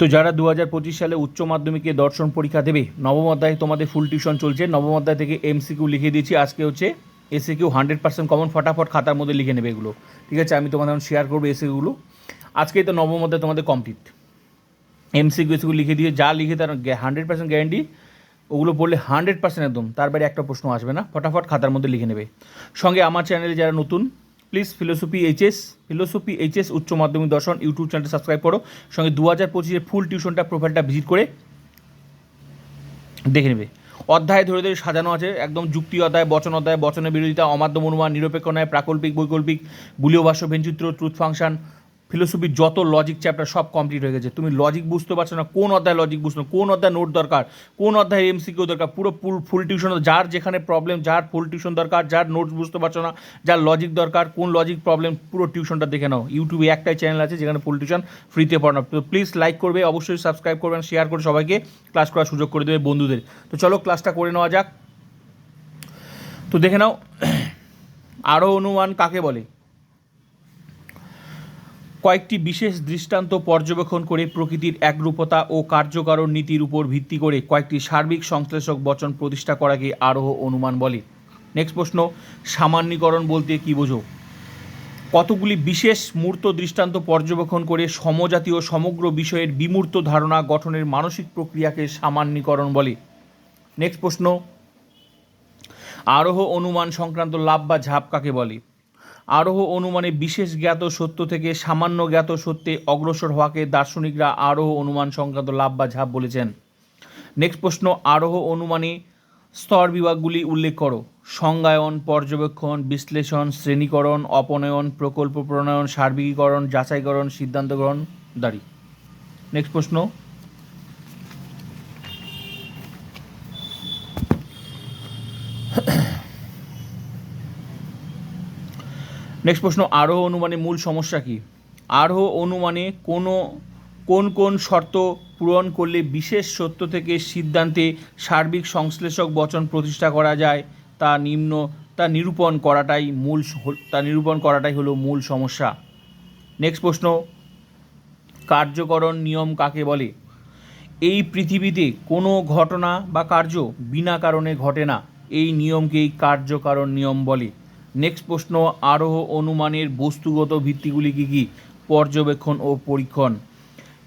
তো যারা দু হাজার পঁচিশ সালে উচ্চ মাধ্যমিকে দর্শন পরীক্ষা দেবে, নবম অধ্যায়ে তোমাদের ফুল টিউশন চলছে। নবম অধ্যায় থেকে এমসিকিউ লিখে দিয়েছি। আজকে হচ্ছে এসিকিউ হান্ড্রেড পার্সেন্ট কমন ফটাফট খাতার মধ্যে লিখে নেবে এগুলো। ঠিক আছে? আমি তোমাদের শেয়ার করব এসিকিউগুলো আজকেই তো নবম অধ্যায় তোমাদের কমপ্লিট এমসিকিউ এসিকিউ লিখে দিয়ে যা লিখে তার হান্ড্রেড পার্সেন্ট গ্যারান্টি ওগুলো পড়লে হান্ড্রেড পার্সেন্ট একদম, তার বাইরে একটা প্রশ্ন আসবে না। ফটাফট খাতার মধ্যে লিখে নেবে। সঙ্গে আমার চ্যানেলে যারা নতুন please philosophy HS philosophy HS উচ্চ মাধ্যমিক দর্শন ইউটিউব চ্যানেলটা সাবস্ক্রাইব করো। সঙ্গে দু হাজার পঁচিশের ফুল টিউশনটা প্রোফাইলটা ভিজিট করে দেখে নেবে। অধ্যায় ধরে ধরে সাজানো আছে, একদম যুক্তি অধ্যায়, বচন অধ্যায়, বচনের বিরোধিতা, অমাধ্যম অনুমান, নিরপেক্ষ নয় প্রাকল্পিক, বৈকল্পিক, বুলীয় ভাষ্য, ভেনচিত্র ট্রুথ ফাংশন ফিলোসফির যত লজিক চ্যাপ্টার সব কমপ্লিট হয়ে গেছে। তুমি লজিক বুঝতে পারছ না কোন অধ্যায় লজিক বুঝছ কোন অধ্যায় নোট দরকার, কোন অধ্যায় এমসিকিউ দরকার, পুরো ফুল ফুল টিউশন যার যেখানে প্রবলেম যার ফুল টিউশন দরকার, যার নোটস বুঝতে পারছ না, যার লজিক দরকার, কোন লজিক প্রবলেম পুরো টিউশনটা দেখে নাও। ইউটিউবে একটাই চ্যানেল আছে যেখানে ফুল টিউশন ফ্রিতে পড়ানো। তো প্লিজ লাইক করবে, অবশ্যই সাবস্ক্রাইব করবেন শেয়ার করে সবাইকে ক্লাস করার সুযোগ করে দেবে বন্ধুদের। তো চলো ক্লাসটা করে নেওয়া যাক। তো দেখে নাও আরও অনুমান কাকে বলে? কয়েকটি বিশেষ দৃষ্টান্ত পর্যবেক্ষণ করে প্রকৃতির একরূপতা ও কার্যকারণ নীতির উপর ভিত্তি করে কয়েকটি সার্বিক সংশ্লেষক বচন প্রতিষ্ঠা করাকে আরোহ অনুমান বলে। নেক্সট প্রশ্ন, সামান্যীকরণ বলতে কী বোঝো? কতগুলি বিশেষ মূর্ত দৃষ্টান্ত পর্যবেক্ষণ করে সমজাতীয় সমগ্র বিষয়ের বিমূর্ত ধারণা গঠনের মানসিক প্রক্রিয়াকে সামান্যীকরণ বলে? নেক্সট প্রশ্ন, আরোহ অনুমান সংক্রান্ত লাভ বা ঝাপ কাকে বলে? আরোহ অনুমানে বিশেষ জ্ঞাত সত্য থেকে সামান্য জ্ঞাত সত্যে অগ্রসর হওয়াকে দার্শনিকরা আরোহ অনুমান সংক্রান্ত লাভ বা ঝাপ বলেছেন। নেক্সট প্রশ্ন, আরোহ অনুমানে স্তর বিভাগগুলি উল্লেখ করো। সংজ্ঞায়ন, পর্যবেক্ষণ, বিশ্লেষণ, শ্রেণীকরণ, অপনয়ন, প্রকল্প প্রণয়ন, সার্বিকীকরণ, যাচাইকরণ সিদ্ধান্ত গ্রহণ দাঁড়ি নেক্সট প্রশ্ন নেক্সট প্রশ্ন আরোহ অনুমানে মূল সমস্যা কি? আরোহ অনুমানে কোনো, কোন কোন শর্ত পূরণ করলে বিশেষ সত্য থেকে সিদ্ধান্তে সার্বিক সংশ্লেষক বচন প্রতিষ্ঠা করা যায়? তা নিম্ন, তা নিরূপণ করাটাই মূল তা নিরূপণ করাটাই হলো মূল সমস্যা। নেক্সট প্রশ্ন, কার্যকরণ নিয়ম কাকে বলে? এই পৃথিবীতে কোনো ঘটনা বা কার্য বিনা কারণে ঘটে না। এই নিয়মকেই কার্যকারণ নিয়ম বলে। নেক্সট প্রশ্ন, আরোহ অনুমানের বস্তুগত ভিত্তিগুলি কী কী? পর্যবেক্ষণ ও পরীক্ষণ।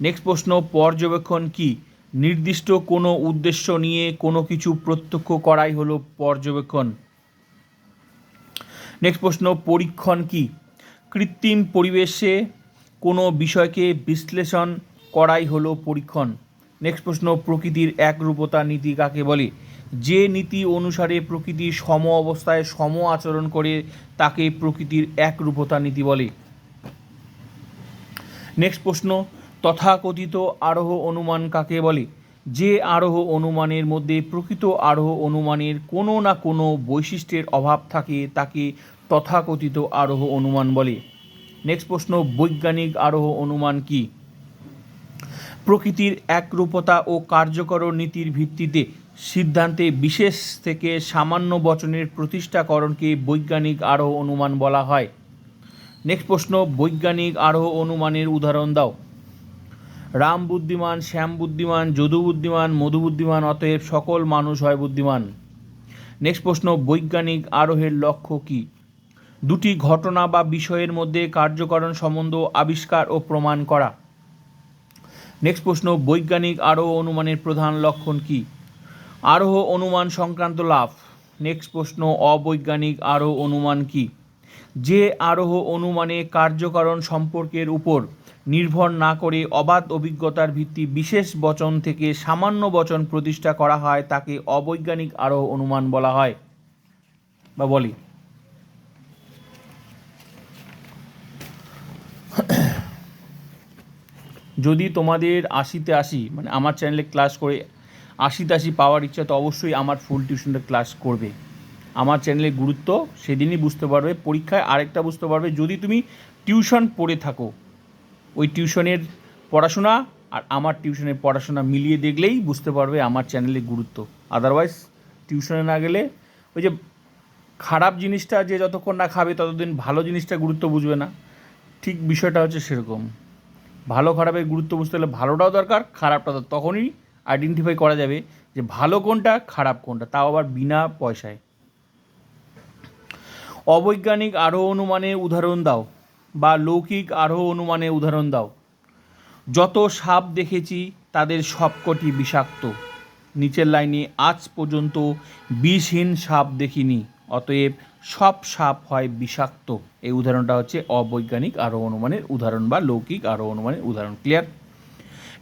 নেক্সট প্রশ্ন, পর্যবেক্ষণ কি? নির্দিষ্ট কোনো উদ্দেশ্য নিয়ে কোনো কিছু প্রত্যক্ষ করাই হলো পর্যবেক্ষণ। নেক্সট প্রশ্ন, পরীক্ষণ কি? কৃত্রিম পরিবেশে কোনো বিষয়কে বিশ্লেষণ করাই হলো পরীক্ষণ। নেক্সট প্রশ্ন, প্রকৃতির একরূপতা নীতি কাকে বলে? যে নীতি অনুসারে প্রকৃতি সম অবস্থায় সম আচরণ করে, তাকে প্রকৃতির একরূপতা নীতি বলে। নেক্সট প্রশ্ন, তথাকথিত আরোহ অনুমান কাকে বলে? যে আরোহ অনুমানের মধ্যে প্রকৃত আরোহ অনুমানের কোনো না কোনো বৈশিষ্ট্যের অভাব থাকে, তাকে তথাকথিত আরোহ অনুমান বলে। নেক্সট প্রশ্ন, বৈজ্ঞানিক আরোহ অনুমান কি? প্রকৃতির একরূপতা ও কার্যকর নীতির ভিত্তিতে সিদ্ধান্তে বিশেষ থেকে সামান্য বচনের প্রতিষ্ঠাকরণকে বৈজ্ঞানিক আরোহ অনুমান বলা হয়? নেক্সট প্রশ্ন, বৈজ্ঞানিক আরোহ অনুমানের উদাহরণ দাও। রাম বুদ্ধিমান, শ্যাম বুদ্ধিমান, যদু বুদ্ধিমান, মধু বুদ্ধিমান, অতএব সকল মানুষ হয় বুদ্ধিমান। নেক্সট প্রশ্ন, বৈজ্ঞানিক আরোহের লক্ষ্য কী? দুটি ঘটনা বা বিষয়ের মধ্যে কার্যকরণ সম্বন্ধ আবিষ্কার ও প্রমাণ করা। নেক্সট প্রশ্ন, বৈজ্ঞানিক আরোহ অনুমানের প্রধান লক্ষণ কী? আরোহ অনুমান সংক্রান্ত লাভ। নেক্সট প্রশ্ন, অবৈজ্ঞানিক আরোহ অনুমান কী? যে আরোহ অনুমানে কার্যকারণ সম্পর্কের উপর নির্ভর না করে অবাধ অভিজ্ঞতার ভিত্তি বিশেষ বচন থেকে সামান্য বচন প্রতিষ্ঠা করা হয়, তাকে অবৈজ্ঞানিক আরোহ অনুমান বলা হয়। বা বলি। যদি তোমাদের আশিতে আসি মানে আমার চ্যানেলে ক্লাস করে আশি পাওয়ার ইচ্ছা তো অবশ্যই আমার ফুল টিউশনটা ক্লাস করবে। আমার চ্যানেলের গুরুত্ব সেদিনই বুঝতে পারবে, পরীক্ষায় আরেকটা বুঝতে পারবে। যদি তুমি টিউশন পড়ে থাকো, ওই টিউশনের পড়াশোনা আর আমার টিউশনের পড়াশোনা মিলিয়ে দেখলেই বুঝতে পারবে আমার চ্যানেলের গুরুত্ব। আদারওয়াইজ টিউশনে না গেলে ওই যে খারাপ জিনিসটা যে যতক্ষণ না খাবে ততদিন ভালো জিনিসটা গুরুত্ব বুঝবে না। ঠিক বিষয়টা হচ্ছে সেরকম। ভালো খারাপের গুরুত্ব বুঝতে হলে ভালোটাও দরকার, খারাপটা তখনই আইডেন্টিফাই করা যাবে যে ভালো কোনটা, খারাপ কোনটা, তাও আবার বিনা পয়সায়। অবৈজ্ঞানিক আরোহ অনুমানের উদাহরণ দাও বা লৌকিক আরোহ অনুমানের উদাহরণ দাও। যত সাপ দেখেছি, তাদের সবকটি বিষাক্ত। নিচের লাইনে, আজ পর্যন্ত বিষহীন সাপ দেখিনি, অতএব সব সাপ হয় বিষাক্ত। এই উদাহরণটা হচ্ছে অবৈজ্ঞানিক আরোহ অনুমানের উদাহরণ বা লৌকিক আরও অনুমানের উদাহরণ। ক্লিয়ার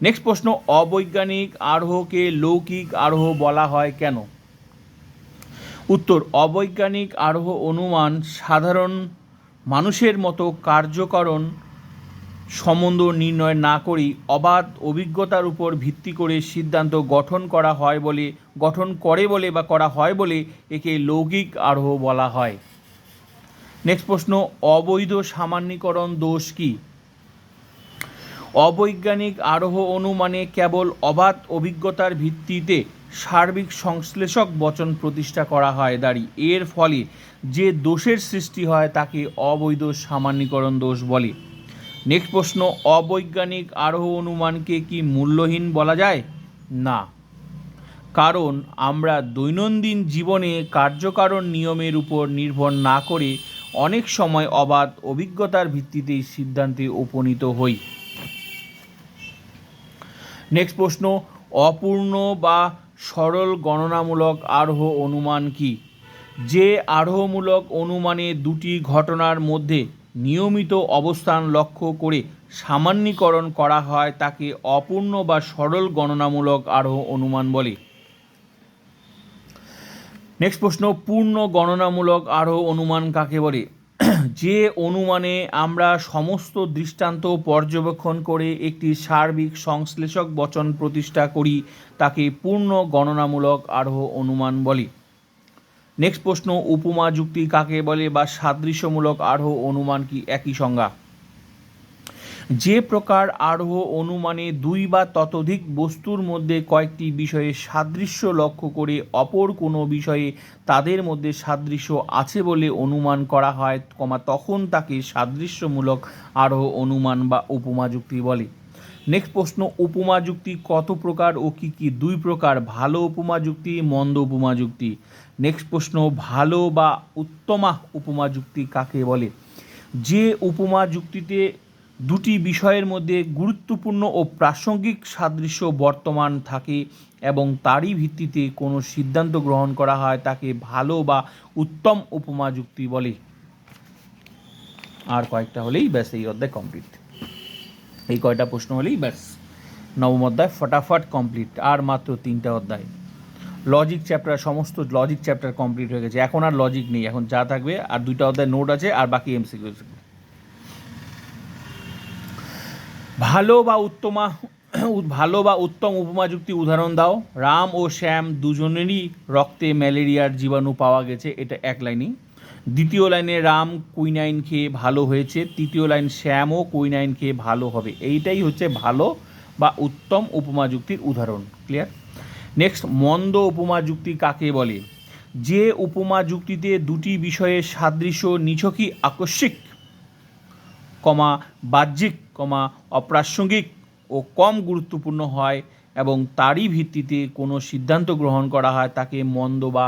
নেক্সট প্রশ্ন, অবৈজ্ঞানিক আরোহকে লৌকিক আরোহ বলা হয় কেন? উত্তর, অবৈজ্ঞানিক আরোহ অনুমান সাধারণ মানুষের মতো কার্যকরণ সম্বন্ধ নির্ণয় না করেই অবাধ অভিজ্ঞতার উপর ভিত্তি করে সিদ্ধান্ত গঠন করা হয় বলে, গঠন করে বলে বা করা হয় বলে একে লৌকিক আরোহ বলা হয়। নেক্সট প্রশ্ন, অবৈধ সামান্যীকরণ দোষ কী? অবৈজ্ঞানিক আরোহ অনুমানে কেবল অবাধ অভিজ্ঞতার ভিত্তিতে সার্বিক সংশ্লেষক বচন প্রতিষ্ঠা করা হয় দাঁড়ি। এর ফলে যে দোষের সৃষ্টি হয় তাকে অবৈধ সামান্যীকরণ দোষ বলে। নেক্সট প্রশ্ন, অবৈজ্ঞানিক আরোহ অনুমানকে কি মূল্যহীন বলা যায়? না। কারণ আমরা দৈনন্দিন জীবনে কার্যকারণ নিয়মের উপর নির্ভর না করে অনেক সময় অবাধ অভিজ্ঞতার ভিত্তিতেই সিদ্ধান্তে উপনীত হই। নেক্সট প্রশ্ন, অপূর্ণ বা সরল গণনামূলক আরোহ অনুমান কি? যে আরোহমূলক অনুমানে দুটি ঘটনার মধ্যে নিয়মিত অবস্থান লক্ষ্য করে সামান্যীকরণ করা হয়, তাকে অপূর্ণ বা সরল গণনামূলক আরোহ অনুমান বলে। নেক্সট প্রশ্ন, পূর্ণ গণনামূলক আরোহ অনুমান কাকে বলে? যে অনুমানে আমরা সমস্ত দৃষ্টান্ত পর্যবেক্ষণ করে একটি সার্বিক সংশ্লেষক বচন প্রতিষ্ঠা করি, তাকে পূর্ণ গণনামূলক আরোহ অনুমান বলে। নেক্সট প্রশ্ন, উপমা যুক্তি কাকে বলে বা সাদৃশ্যমূলক আরোহ অনুমান কি একই সংজ্ঞা? যে প্রকার আরোহ অনুমানে দুই বা ততোধিক বস্তুর মধ্যে কয়েকটি বিষয়ে সাদৃশ্য লক্ষ্য করে অপর কোনো বিষয়ে তাদের মধ্যে সাদৃশ্য আছে বলে অনুমান করা হয়, কমা তখন তাকে সাদৃশ্যমূলক আরোহ অনুমান বা উপমা যুক্তি বলে। নেক্সট প্রশ্ন, উপমা যুক্তি কত প্রকার ও কি কি দুই প্রকার, ভালো উপমা যুক্তি, মন্দ উপমা যুক্তি? নেক্সট প্রশ্ন, ভালো বা উত্তমা উপমা যুক্তি কাকে বলে? যে উপমা যুক্তিতে দুটি বিষয়ের মধ্যে গুরুত্বপূর্ণ ও প্রাসঙ্গিক সাদৃশ্য বর্তমান থাকে এবং তারই ভিত্তিতে কোনো সিদ্ধান্ত গ্রহণ করা হয় তাকে ভালো বা উত্তম উপমা যুক্তি বলে। আর কয়েকটা হলেই ব্যাস এই অধ্যায় কমপ্লিট এই কয়টা প্রশ্ন হলেই ব্যাস নবম অধ্যায় ফটাফট কমপ্লিট আর মাত্র তিনটা অধ্যায়। লজিক চ্যাপ্টার সমস্ত লজিক চ্যাপ্টার কমপ্লিট হয়ে গেছে। এখন আর লজিক নেই, এখন যা থাকবে, আর দুইটা অধ্যায় নোট আছে, আর বাকি এমসিকিউ ভালো বা উত্তমা ভালো বা উত্তম উপমা যুক্তি উদাহরণ দাও। রাম ও শ্যাম দুজনেরই রক্তে ম্যালেরিয়ার জীবাণু পাওয়া গেছে, এটা এক লাইনই। দ্বিতীয় লাইনে, রাম কুইনাইন খেয়ে ভালো হয়েছে, তৃতীয় লাইন, শ্যামও কুইনাইন খেয়ে ভালো হবে। এইটাই হচ্ছে ভালো বা উত্তম উপমাযুক্তির উদাহরণ। ক্লিয়ার? নেক্সট, মন্দ উপমাযুক্তি কাকে বলে? যে উপমা যুক্তিতে দুটি বিষয়ের সাদৃশ্য নিছকই আকস্মিক, কমা বাহ্যিক কমা অপ্রাসঙ্গিক ও কম গুরুত্বপূর্ণ হয় এবং তারই ভিত্তিতে কোনো সিদ্ধান্ত গ্রহণ করা হয় তাকে মন্দ বা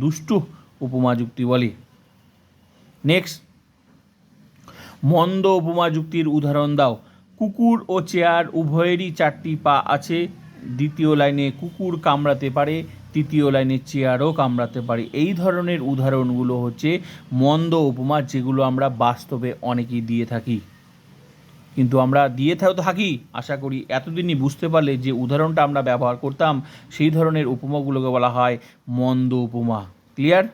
দুষ্টু উপমা যুক্তি বলে। নেক্সট মন্দ উপমা যুক্তির উদাহরণ দাও। কুকুর ও চেয়ার উভয়েরই চারটি পা আছে। দ্বিতীয় লাইনে কুকুর কামড়াতে পারে, তৃতীয় লাইনে চেয়ারও কামড়াতে পারে। এই ধরনের উদাহরণগুলো হচ্ছে মন্দ উপমা যেগুলো আমরা বাস্তবে অনেকেই দিয়ে থাকি। কিন্তু আমরা দিয়ে থাকি। আশা করি এতদিনই বুঝতে পারলে যে উদাহরণটা আমরা ব্যবহার করতাম, সেই ধরনের উপমাগুলোকে বলা হয় মন্দ উপমা। ক্লিয়ার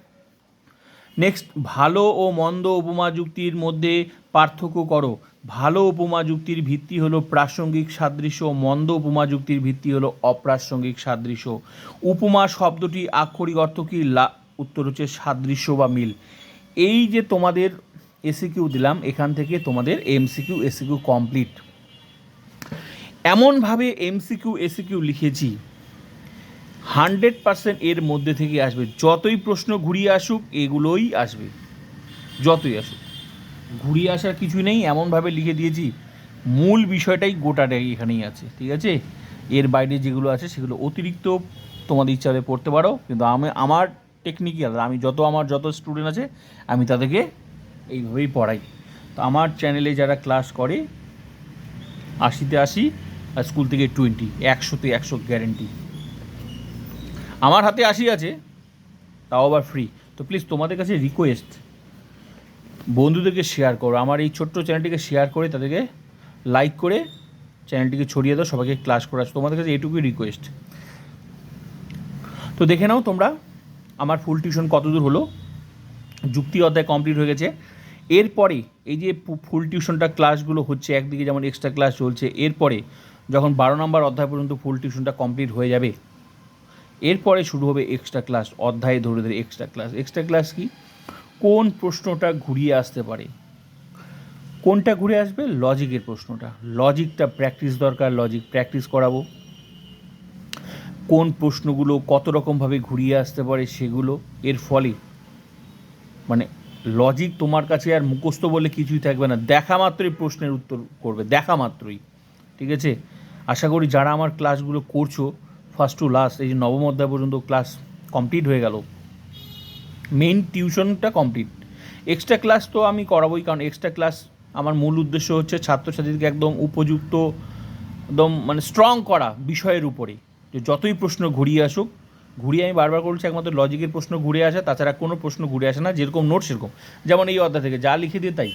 নেক্সট ভালো ও মন্দ উপমা যুক্তির মধ্যে পার্থক্য করো। ভালো উপমা যুক্তির ভিত্তি হলো প্রাসঙ্গিক সাদৃশ্য, মন্দ উপমা যুক্তির ভিত্তি হলো অপ্রাসঙ্গিক সাদৃশ্য। উপমা শব্দটি আক্ষরিক অর্থ কি? লা উত্তর হচ্ছে সাদৃশ্য বা মিল। এই যে তোমাদের এসিকিউ দিলাম, এখান থেকে তোমাদের এমসিকিউ এসিকিউ কমপ্লিট এমনভাবে এমসিকিউ এসিকিউ লিখেছি হান্ড্রেড পার্সেন্ট এর মধ্যে থেকে আসবে। যতই প্রশ্ন ঘুরিয়ে আসুক, এগুলোই আসবে। যতই আসুক। ঘুরিয়ে আসার কিছুই নেই, এমনভাবে লিখে দিয়েছি। মূল বিষয়টাই গোটাটাই এখানেই আছে, ঠিক আছে? এর বাইরে যেগুলো আছে, সেগুলো অতিরিক্ত তোমাদের ইচ্ছা পড়তে পারো। কিন্তু আমি, আমার টেকনিকই আলাদা আমি যত, আমার যত স্টুডেন্ট আছে, আমি তাদেরকে এইভাবেই পড়াই। তো আমার চ্যানেলে যারা ক্লাস করে, আশিতে আশি আর স্কুল থেকে টোয়েন্টি একশোতে একশো গ্যারেন্টি আমার হাতে আশি আছে, তাও আবার ফ্রি তো প্লিজ তোমাদের কাছে রিকোয়েস্ট বন্ধুদেরকে শেয়ার করো। আমার এই ছোট্ট চ্যানেলটিকে শেয়ার করে তাদেরকে লাইক করে চ্যানেলটিকে ছড়িয়ে দাও, সবাইকে ক্লাস করা তোমাদের কাছে এটুকুই রিকোয়েস্ট তো দেখে নাও তোমরা, আমার ফুল টিউশন কতদূর হলো? যুক্তি অধ্যায় কমপ্লিট হয়ে গেছে। এরপরে এই যে ফুল টিউশনটা ক্লাসগুলো হচ্ছে, একদিকে যেমন এক্সট্রা ক্লাস চলছে, এরপরে যখন বারো নম্বর অধ্যায় পর্যন্ত ফুল টিউশনটা কমপ্লিট হয়ে যাবে, এরপরে শুরু হবে এক্সট্রা ক্লাস অধ্যায়ে ধরে ধরে এক্সট্রা ক্লাস এক্সট্রা ক্লাস কি? কোন প্রশ্নটা ঘুরিয়ে আসতে পারে? কোনটা ঘুরে আসবে? লজিকের প্রশ্নটা। লজিকটা প্র্যাকটিস দরকার লজিক প্র্যাকটিস করাবো। কোন প্রশ্নগুলো কত রকমভাবে ঘুরিয়ে আসতে পারে সেগুলো, এর ফলে মানে লজিক তোমার কাছে আর মুখস্থ বলে কিছুই থাকবে না। দেখা মাত্রই প্রশ্নের উত্তর করবে, দেখা মাত্রই। ঠিক আছে? আশা করি যারা আমার ক্লাসগুলো করছ ফার্স্ট টু লাস্ট এই যে নবম অধ্যায় পর্যন্ত ক্লাস কমপ্লিট হয়ে গেল। মেইন টিউশনটা কমপ্লিট এক্সট্রা ক্লাস তো আমি করাবোই, কারণ এক্সট্রা ক্লাস আমার মূল উদ্দেশ্য হচ্ছে ছাত্রছাত্রীদেরকে একদম উপযুক্ত, একদম মানে স্ট্রং করা বিষয়ের উপরে। যে যতই প্রশ্ন ঘুরিয়ে আসুক ঘুরিয়ে আমি বারবার বলছি একমাত্র লজিকের প্রশ্ন ঘুরে আসে, তাছাড়া কোনো প্রশ্ন ঘুরে আসে না, যেরকম নোট সেরকম। যেমন এই অধ্যায় থেকে, যা লিখে দিয়ে তাই।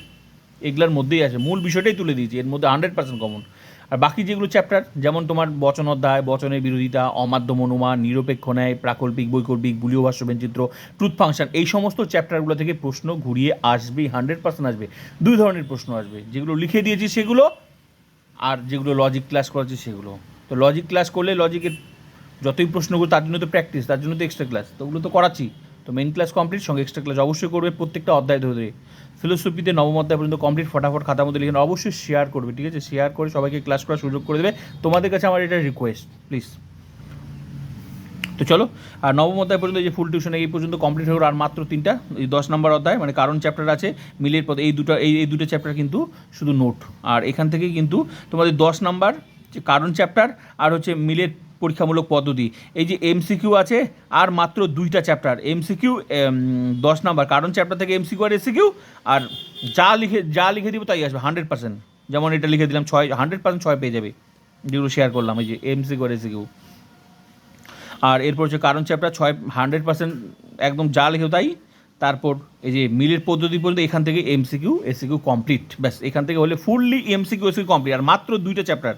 এগুলোর মধ্যেই আসে মূল বিষয়টাই তুলে দিয়েছি, এর মধ্যে হান্ড্রেড পার্সেন্ট কমন আর বাকি যেগুলো চ্যাপ্টার যেমন তোমার বচন অধ্যায়, বচনের বিরোধিতা অমাধ্যম অনুমান নিরপেক্ষ ন্যায়, প্রাকল্পিক, বৈকল্পিক, বুলীয় ভাষ্য চিত্র ট্রুথ ফাংশন এই সমস্ত চ্যাপ্টারগুলো থেকে প্রশ্ন ঘুরিয়ে আসবেই হান্ড্রেড পার্সেন্ট আসবে। দুই ধরনের প্রশ্ন আসবে, যেগুলো লিখে দিয়েছি সেগুলো, আর যেগুলো লজিক ক্লাস করাচ্ছি সেগুলো। তো লজিক ক্লাস করলে লজিকের যতই প্রশ্নগুলো, তার জন্য তো প্র্যাকটিস তার জন্য তো এক্সট্রা ক্লাস তো ওগুলো তো করাচ্ছি। তো মেন ক্লাস কমপ্লিট সঙ্গে এক্সট্রা ক্লাস অবশ্যই করবে প্রত্যেকটা অধ্যায় ধরে ধরে। ফিলোসফিতে নবম অধ্যায় পর্যন্ত কমপ্লিট ফটাফট খাতার মধ্যে লিখে অবশ্যই শেয়ার করবে, ঠিক আছে? শেয়ার করে সবাইকে ক্লাস করার সুযোগ করে দেবে। তোমাদের কাছে আমার এটা রিকোয়েস্ট প্লিজ তো চলো, আর নবম অধ্যায় পর্যন্ত যে ফুল টিউশন এই পর্যন্ত কমপ্লিট হলো আর মাত্র তিনটা, এই দশ নম্বর অধ্যায় মানে কারণ চ্যাপ্টার আছে, মিলের পদ এই দুটো, এই এই দুটো চ্যাপ্টার কিন্তু শুধু নোট আর এখান থেকে কিন্তু তোমাদের দশ নম্বর যে কারণ চ্যাপ্টার আর হচ্ছে মিলের পরীক্ষামূলক পদ্ধতি। এই যে এমসিকিউ আছে, আর মাত্র দুইটা চ্যাপ্টার এমসিকিউ দশ নাম্বার। কারণ চ্যাপ্টার থেকে এমসিকিউ আর এসিকিউ আর যা লিখে যা লিখে দিব তাই আসবে হান্ড্রেড পার্সেন্ট যেমন এটা লিখে দিলাম ছয় হান্ড্রেড পার্সেন্ট ছয় পেয়ে যাবে। যেগুলো শেয়ার করলাম, এই যে এমসিকিউ আর এসিকিউ আর এরপর হচ্ছে কারণ চ্যাপ্টার ছয় হান্ড্রেড পার্সেন্ট একদম যা লিখেও তাই। তারপর এই যে মিলের পদ্ধতি পর্যন্ত এখান থেকে এমসিকিউ এসিকিউ কমপ্লিট ব্যাস, এখান থেকে হলে ফুললি এমসিকিউ এসিকিউ কমপ্লিট আর মাত্র দুইটা চ্যাপ্টার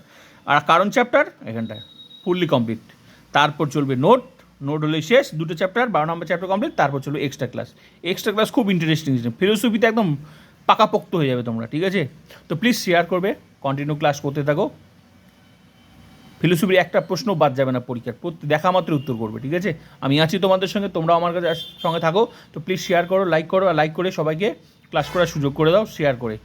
আর কারণ চ্যাপ্টার এখানটায়। ফুললি কমপ্লিট তারপর চলবে নোট নোট হলে শেষ, দুটো চ্যাপ্টার বারো নম্বর চ্যাপ্টার কমপ্লিট তারপর চলবে এক্সট্রা ক্লাস এক্সট্রা ক্লাস খুব ইন্টারেস্টিং ফিলোসফিতে একদম পাকাপোক্ত হয়ে যাবে তোমরা, ঠিক আছে? তো প্লিজ শেয়ার করবে কন্টিনিউ ক্লাস করতে থাকো। ফিলোসফির একটা প্রশ্ন বাদ যাবে না পরীক্ষার দেখা মাত্র উত্তর করবে, ঠিক আছে? আমি আছি তোমাদের সঙ্গে, তোমরাও আমার কাছে সঙ্গে থাকো। তো প্লিজ শেয়ার করো লাইক করো, আর লাইক করে সবাইকে ক্লাস করার সুযোগ করে দাও শেয়ার করে।